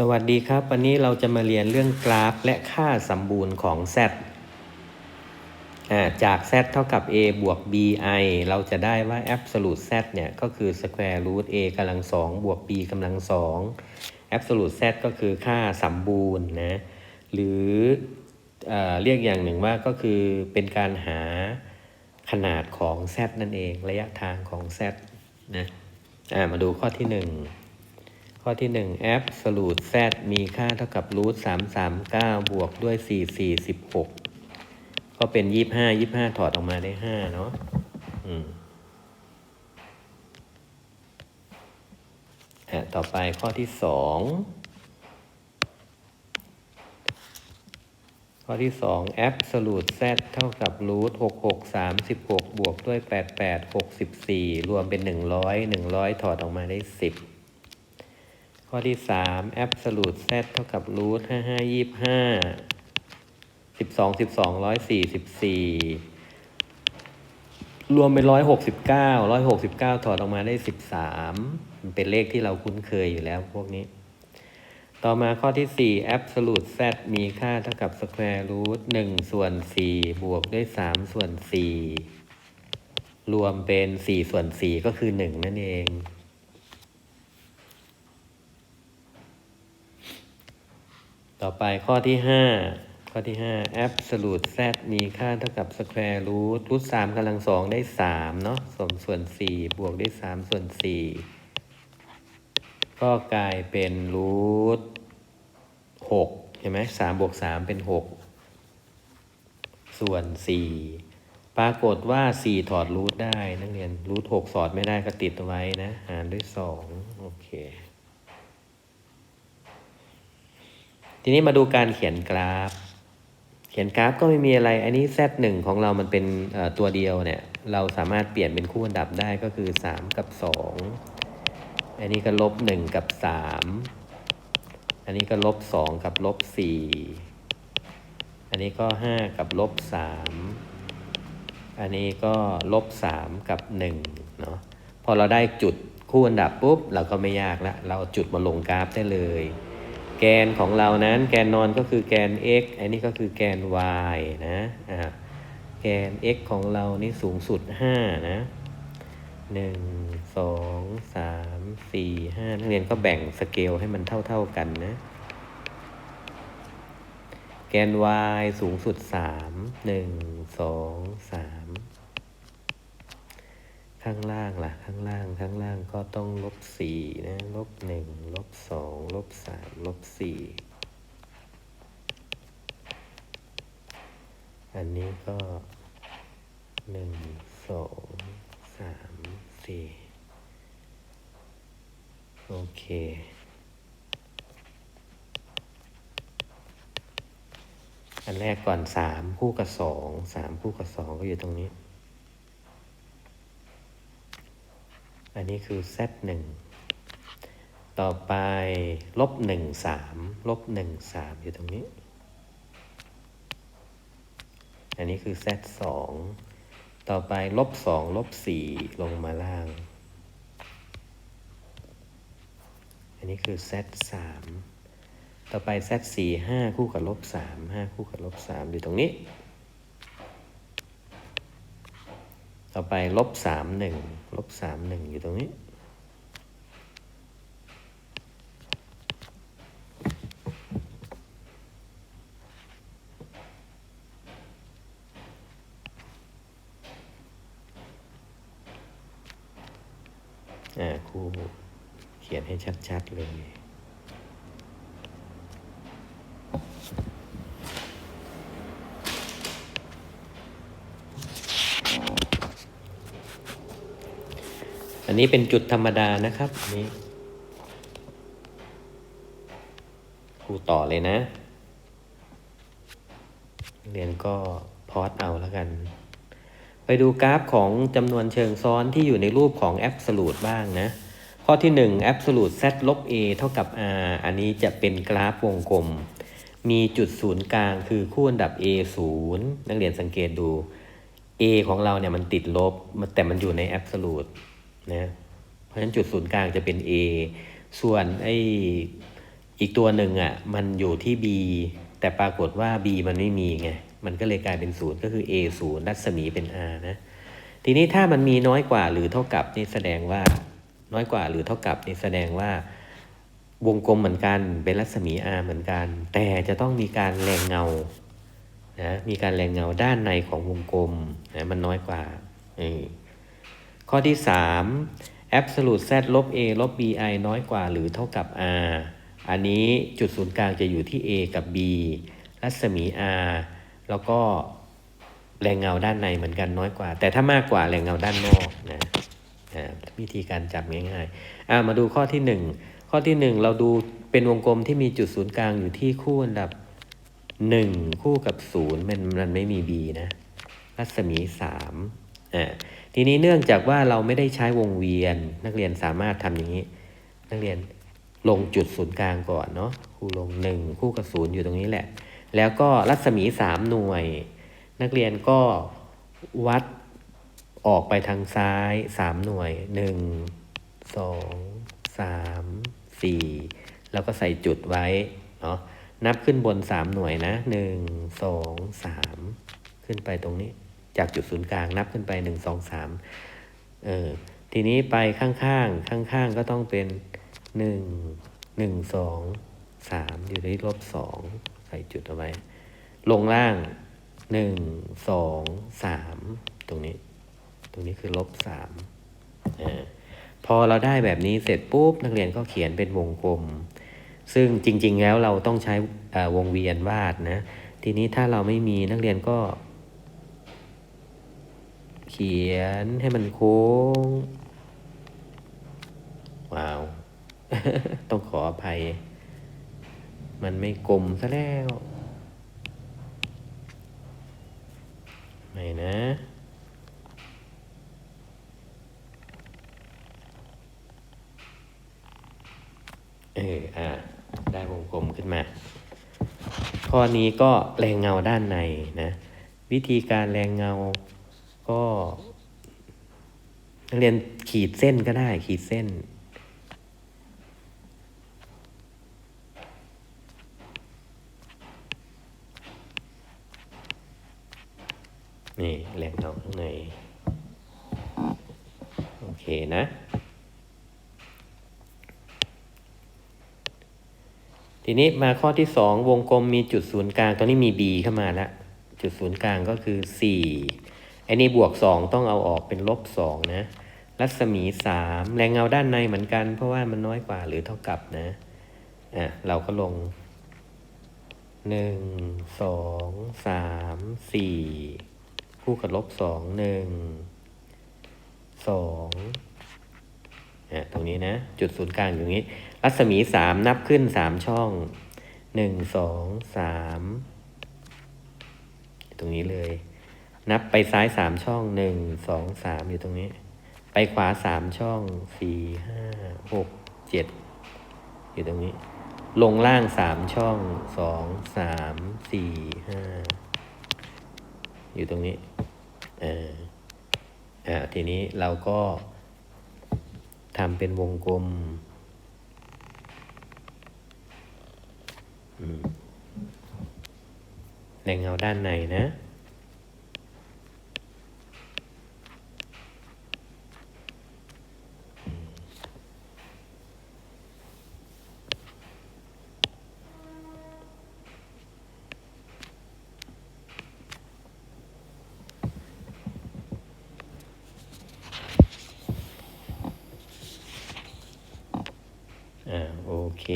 สวัสดีครับ วันนี้เราจะมาเรียนเรื่องกราฟและค่าสมบูรณ์ของ z อจาก z เท่ากับ a บวก bi เราจะได้ว่า absolute z เนี่ยก็คือ square root a กำลังสองบวก b กำลังสอง absolute z ก็คือค่าสมบูรณ์นะหรือเอเรียกอย่างหนึ่งว่าก็คือเป็นการหาขนาดของ z นั่นเอง ระยะทางของ z นะมาดูข้อที่หนึ่ง ข้อที่1 absolute z มีค่าเท่ากับ root 339 บวกด้วย 4 4 16 ก็เป็น 25 25 ถอดออกมาได้ 5 เนาะอืมอะต่อไปข้อที่ 2 ข้อที่ 2 absolute z เท่ากับ root 66 36 บวกด้วย 88 64 รวมเป็น 100 100 ถอดออกมาได้ 10 ข้อที่ 3 absolute z เท่ากับ root 55 25 12 12 144 รวมเป็น 169 169 ถอดออกมาได้ 13 มันเป็นเลขที่เราคุ้นเคยอยู่แล้วพวกนี้ ต่อมาข้อที่ 4 absolute z มีค่าเท่ากับ square root 1 ส่วน 4 บวกด้วย 3 ส่วน 4 รวมเป็น 4 ส่วน 4 ก็คือ 1 นั่นเอง ต่อไปข้อที่ 5 ข้อที่ 5 absolute z มีค่าเท่ากับ square root root 3กำลังสองได้3เนาะส่วนส่วน 4 บวกด้วย3ส่วน 4 ก็กลายเป็น root 6เห็นไหม3บวก 3 เป็น 6 ส่วน 4 ปรากฏว่า 4 ถอดรูทได้ นักเรียนรูท6สอดไม่ได้ก็ติดเอาไว้นะ หารด้วย 2 โอเค ทีนี้มาดูการเขียนกราฟ เขียนกราฟก็ไม่มีอะไร อันนี้ z หนึ่งของเรามันเป็นตัวเดียวเนี่ย เราสามารถเปลี่ยนเป็นคู่อันดับได้ก็คือ 3 กับ 2 อันนี้ก็ลบ 1 กับ 3 อันนี้ก็ลบ 2 กับลบ 4 อันนี้ก็ 5 กับลบ 3 อันนี้ก็ลบ 3 กับ1เนาะ พอเราได้จุดคู่อันดับปุ๊บ เราก็ไม่ยากละ เราจุดมาลงกราฟได้เลย แกนของเรานั้น แกนนอนก็คือแกน x อันนี้ก็คือแกน y นะ อ่า แกน x ของเรานี่สูงสุด 5 นะหนึ่งสองสามสี่ห้านักเรียนก็แบ่งสเกลให้มันเท่า ๆกันนะ แกน y สูงสุด3 1 2 3 ข้างล่างล่ะ ข้างล่าง ข้างล่างก็ต้องลบสี่นะ ลบหนึ่ง ลบสอง ลบสาม ลบสี่อันนี้ก็หนึ่ง สอง สาม สี่ โอเค อันแรกก่อนสามคู่กับสอง สามคู่กับสองก็อยู่ตรงนี้ อันนี้คือ z หนึ่งต่อไปลบหนึ่งสามลบหนึ่งสามอยู่ตรงนี้ อันนี้คือ z สองต่อไปลบสองลบสี่ลงมาล่าง อันนี้คือ z สามต่อไป z สี่ห้าคู่กับลบสามห้าคู่กับลบสามอยู่ตรงนี้ ต่อไปลบสามหนึ่งลบสามหนึ่งอยู่ตรงนี้ อ่าครูเขียนให้ชัด ๆ เลย อั นี้เป็นจุดธรรมดานะครับนี้ครูต่อเลยนะ เรียนก็พอดเอาแล้วกัน ไปดูกราฟของจำนวนเชิงซ้อนที่อยู่ในรูปของ absolute บ้างนะ ข้อที่ 1 absolute z ลบ a เท่ากับ r อันนี้จะเป็นกราฟวงกลม มีจุดศูนย์กลางคือคู่อันดับ a 0นักเรียนสังเกตดู a ของเราเนี่ยมันติดลบ แต่มันอยู่ใน absolute นะเพราะฉะนั้นจุดศูนย์กลางจะเป็น A ส่วนไออีกตัวหนึ่งอะมันอยู่ที่ b แต่ปรากฏว่า b มันไม่มีไงมันก็เลยกลายเป็นศูนย์ก็คือ a ศูนย์รัศมีเป็น r นะทีนี้ถ้ามันมีน้อยกว่าหรือเท่ากับนี่แสดงว่าน้อยกว่าหรือเท่ากับนี่แสดงว่าวงกลมเหมือนกันเป็นรัศมี r เหมือนกัน แต่จะต้องมีการแรงเงานะมีการแรงเงาด้านในของวงกลมนะมันน้อยกว่าเออ ข้อที่ 3 absolute z ลบ a ลบ bi น้อยกว่าหรือเท่ากับ r อันนี้จุดศูนย์กลางจะอยู่ที่ a กับ b รัศมี r แล้วก็แรงเงาด้านในเหมือนกันน้อยกว่า แต่ถ้ามากกว่าแรงเงาด้านนอกนะวิธีการจับง่ายๆอ่ามาดูข้อที่ 1 ข้อที่ 1 เราดูเป็นวงกลมที่มีจุดศูนย์กลางอยู่ที่คู่อันดับ 1 คู่กับ 0 มันมันไม่มี b นะ รัศมี3อ่า ทีนี้เนื่องจากว่าเราไม่ได้ใช้วงเวียน นักเรียนสามารถทำอย่างนี้ นักเรียนลงจุดศูนย์กลางก่อนเนาะครูลง1คู่กับ0อยู่ตรงนี้แหละ แล้วก็รัศมี3หน่วย นักเรียนก็วัดออกไปทางซ้าย3หน่วย1 2 3 4แล้วก็ใส่จุดไว้เนาะนับขึ้นบน3หน่วยนะ1 2 3ขึ้นไปตรงนี้ จากจุดศูนย์กลางนับขึ้นไป1 2 3เออทีนี้ไปข้างๆข้างๆก็ต้องเป็น1 1 2 3องสามอยู่ที่ลบ2ใส่จุดเอาไว้ ลงล่าง1 2 3ตรงนี้ ตรงนี้คือลบ3อ่าพอเราได้แบบนี้เสร็จปุ๊บนักเรียนก็เขียนเป็นวงกลม ซึ่งจริง ๆ แล้วเราต้องใช้วงเวียนวาดนะ ทีนี้ถ้าเราไม่มีนักเรียนก็ เขียนให้มันโค้ง ว้าว ต้องขออภัย มันไม่กลมซะแล้ว ไม่นะเอออ่า ได้วงกลมขึ้นมา ข้อนี้ก็แรงเงาด้านในนะ วิธีการแรงเงา ก็นักเรียนขีดเส้นก็ได้ ขีดเส้น นี่แรงเงาข้างใน โอเคนะทีนี้มาข้อที่สองวงกลมมีจุดศูนย์กลางตอนนี้มี b เข้ามาแล้วจุดศูนย์กลางก็คือ4 ไอ้นี่บวก 2 ต้องเอาออกเป็นลบ2นะรัศมี 3 แรงเงาด้านในเหมือนกัน เพราะว่ามันน้อยกว่าหรือเท่ากับนะอะเราก็ลง 1 2 3 4 คู่กับลบ 2 1 2อะตรงนี้นะ จุดศูนย์กลางอยู่ตรงนี้ รัศมีสามนับขึ้นสามช่องหนึ่งสองสามตรงนี้เลย นับไปซ้ายสามช่องหนึ่งสองสามอยู่ตรงนี้ ไปขวาสามช่องสี่ห้าหกเจ็ดอยู่ตรงนี้ ลงล่างสามช่องสองสามสี่ห้าอยู่ตรงนี้อ่าอ่าทีนี้เราก็ทำเป็นวงกลมแรงเงาด้านในนะ อ่า โอเค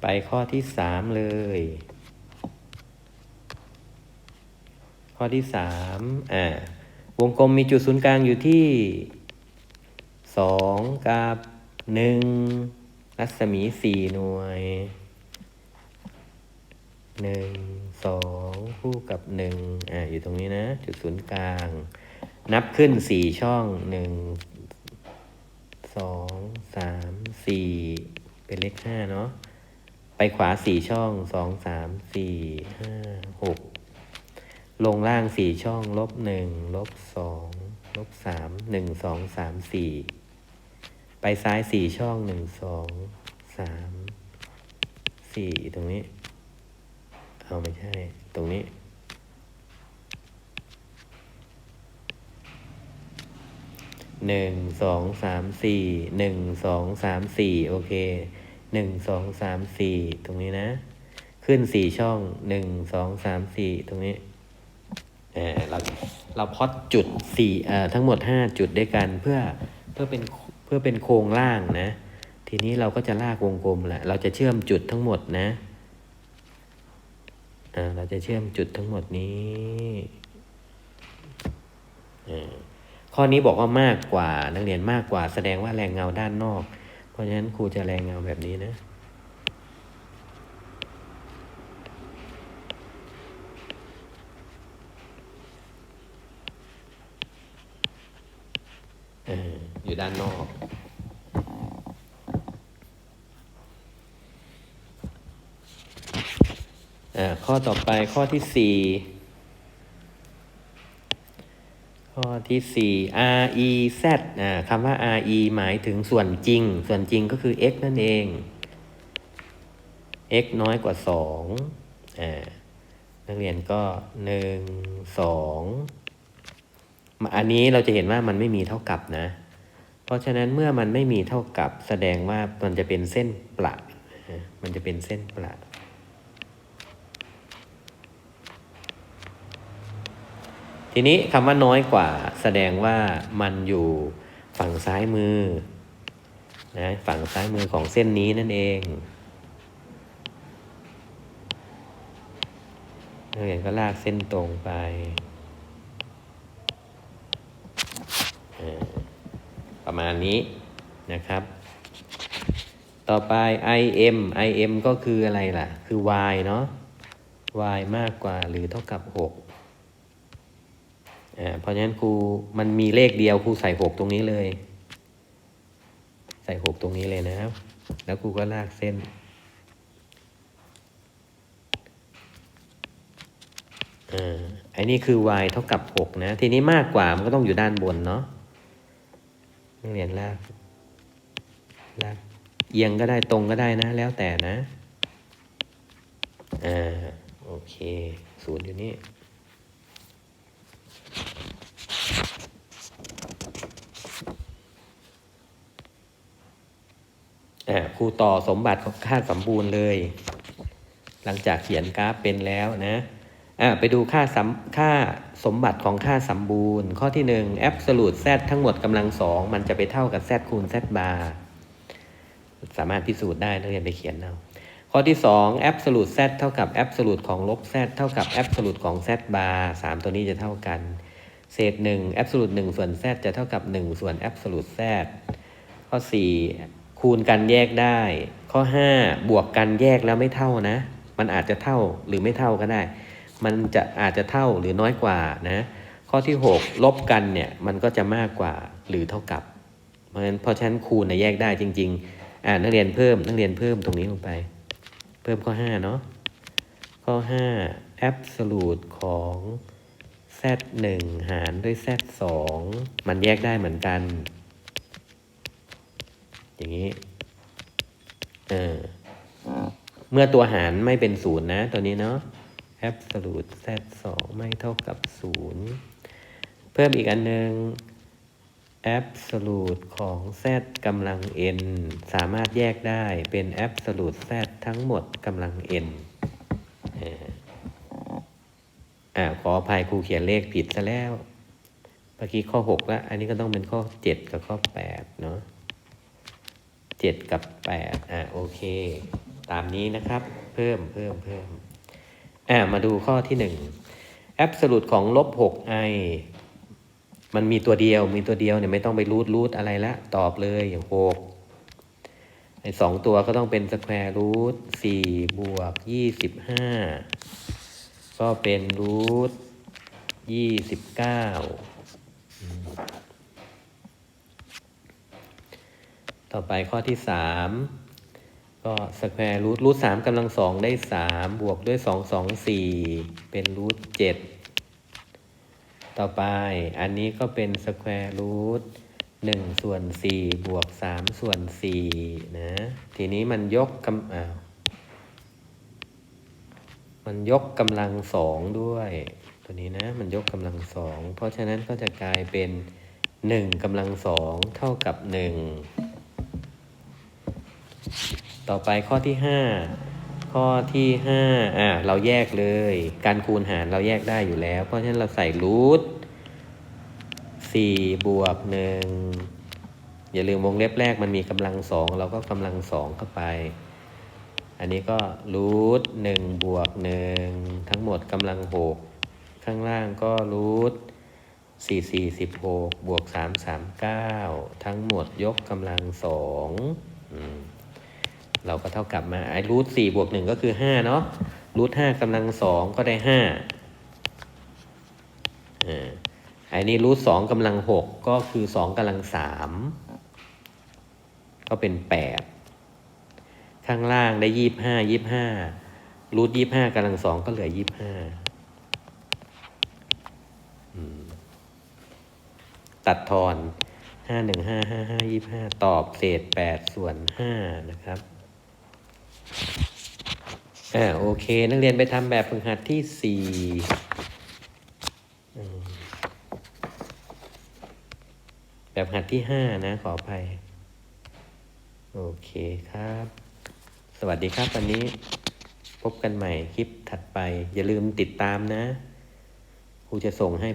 ไป ข้อที่สามเลย ข้อที่สามอ่าวงกลมมีจุดศูนย์กลางอยู่ที่สองกับหนึ่งรัศมีสี่หน่วยหนึ่งสองคู่กับหนึ่งอ่าอยู่ตรงนี้นะ จุดศูนย์กลาง นับขึ้นสี่ช่องหนึ่งสองสามสี่เป็นเลขห้าเนาะ ไปขวาสี่ช่องสองสามสี่ห้าหกลงล่างสี่ช่องลบหนึ่งลบสองลบสามหนึ่งสองสามสี่ไปซ้ายสี่ช่องหนึ่งสองสามสี่ตรงนี้ เอาไม่ใช่ ตรงนี้ หนึ่งสองสามสี่หนึ่งสองสามสี่โอเค หนึ่งสองสามสี่ตรงนี้นะ ขึ้นสี่ช่องหนึ่งสองสามสี่ตรงนี้เออเราเราพอดจุดสี่เอ่อทั้งหมดห้าจุดด้วยกันเพื่อเพื่อเป็นเพื่อเป็นโครงล่างนะ ทีนี้เราก็จะลากวงกลมแหละเราจะเชื่อมจุดทั้งหมดนะอ่าเราจะเชื่อมจุดทั้งหมดนี้อข้อนี้บอกว่ามากกว่านักเรียนมากกว่าแสดงว่าแรงเงาด้านนอก ราะฉะนั้นครูจะแรงเงาแบบนี้นะอออยู่ด้านนอกอ่าข้อต่อไปข้อที่สี่ ข้อ ที่สี่ r e z อ่าคำว่า r e หมายถึงส่วนจริง ส่วนจริงก็คือ x นั่นเอง x น้อยกว่าสองอ่านักเรียนก็หนึ่งสองอันนี้เราจะเห็นว่ามันไม่มีเท่ากับนะ เพราะฉะนั้นเมื่อมันไม่มีเท่ากับแสดงว่ามันจะเป็นเส้นประอ่ามันจะเป็นเส้นประ ทีนี้คำว่าน้อยกว่าแสดงว่ามันอยู่ฝั่งซ้ายมือนะฝั่งซ้ายมือของเส้นนี้นั่นเองนักเรียนก็ลากเส้นตรงไปประมาณนี้นะครับ ต่อไป im im ก็คืออะไรล่ะ คือ y เนาะ y มากกว่าหรือเท่ากับ 6 เพราะฉะนั้นครูมันมีเลขเดียวครูใส่หกตรงนี้เลย ใส่หกตรงนี้เลยนะครับ แล้วครูก็ลากเส้น อ่าอันนี้คือ y เท่ากับหกนะ ทีนี้มากกว่ามันก็ต้องอยู่ด้านบนเนาะนักเรียนลากลากเอียงก็ได้ตรงก็ได้นะ แล้วแต่นะ อ่า โอเคศูนย์อยู่นี่ ครูต่อสมบัติของค่าสมบูรณ์เลย หลังจากเขียนกราฟเป็นแล้วนะไปดูค่าสมค่าสมบัติของค่าสมบูรณ์ ข้อที่หนึ่ง absolute z ทั้งหมดกำลังสองมันจะไปเท่ากับ z คูณ z bar สามารถพิสูจน์ได้นักเรียนไปเขียนเอาข้อที่สอง absolute z เท่ากับ absolute ของลบ z เท่ากับ absolute ของ z bar สามตัวนี้จะเท่ากัน เศษหนึ่ง absolute หนึ่งส่วน z จะเท่ากับหนึ่งส่วน absolute z ข้อสี่ คูณกันแยกได้ ข้อห้าบวกกันแยกแล้วไม่เท่านะ มันอาจจะเท่าหรือไม่เท่าก็ได้ มันจะอาจจะเท่าหรือน้อยกว่านะ ข้อที่หกลบกันเนี่ยมันก็จะมากกว่าหรือเท่ากับ เพราะฉะนั้นเพราะฉะนั้นคูณนะแยกได้จริง ๆ อ่านักเรียนเพิ่มนักเรียนเพิ่มตรงนี้ลงไป เพิ่มข้อห้าเนาะข้อห้า absolute ของ z หนึ่งหารด้วย z สองมันแยกได้เหมือนกัน อย่างนี้เออเมื่อตัวหารไม่เป็นศูนย์นะตัวนี้เนาะ absolute z สองไม่เท่ากับศูนย์เพิ่มอีกอันหนึ่ง absolute ของ z กำลัง n สามารถแยกได้เป็น absolute z ทั้งหมดกำลัง n เอออ่าขออภัยครูเขียนเลขผิดซะแล้ว เมื่อกี้ข้อ 6 แล้ว อันนี้ก็ต้องเป็นข้อ 7 กับข้อ 8 เนาะ เจ็ดกับแปดอ่าโอเค ตามนี้นะครับ เพิ่มเพิ่มเพิ่มอ่ามาดูข้อที่หนึ่ง absolute ของลบหก i มันมีตัวเดียวมีตัวเดียวเนี่ยไม่ต้องไปรูทรูทอะไรละ ตอบเลยอย่างหกไอ้สองตัวก็ต้องเป็นสแควร์รูทสี่บวกยี่สิบห้าก็เป็นรูทยี่สิบเก้า ต่อไปข้อที่สามก็สแควร์รูทรูทสามกำลังสองได้สามบวกด้วยสองสองสี่เป็นรูทเจ็ดต่อไปอันนี้ก็เป็นสแควร์รูทหนึ่งส่วนสี่บวกสามส่วนสี่นะ ทีนี้มันยกกำอ้าวมันยกกำลังสองด้วย ตัวนี้นะ มันยกกำลังสอง เพราะฉะนั้นก็จะกลายเป็นหนึ่งกำลังสองเท่ากับหนึ่ง ต่อไปข้อที่ห้าข้อที่ห้าอะเราแยกเลย การคูณหารเราแยกได้อยู่แล้ว เพราะฉะนั้นเราใส่รูทสี่บวกหนึ่งอย่าลืมวงเล็บแรกมันมีกำลังสองเราก็กำลังสองเข้าไป อันนี้ก็รูทหนึ่งบวกหนึ่งทั้งหมดกำลังหกข้างล่างก็รูทสี่สี่สิบหกบวกสามสามเก้าทั้งหมดยกกำลังสองอืม เราก็เท่ากับมาไอ้รูทสี่บวกหนึ่งก็คือห้าเนาะรูทห้ากำลังสองก็ได้ห้าอ่าไอ้นี่รูทสองกำลังหกก็คือสองกำลังสามก็เป็นแปดข้างล่างได้ยี่ห้ายี่ห้ารูทยี่ห้ากำลังสองก็เหลือยี่ห้าตัดทอนห้าหนึ่งห้าห้าห้ายี่ห้าตอบเศษแปดส่วนห้านะครับ อ่าโอเค นักเรียนไปทำแบบฝึกหัดที่สี่แบบหัดที่ห้านะ ขออภัย โอเคครับ สวัสดีครับวันนี้ พบกันใหม่คลิปถัดไป อย่าลืมติดตามนะครูจะส่งให้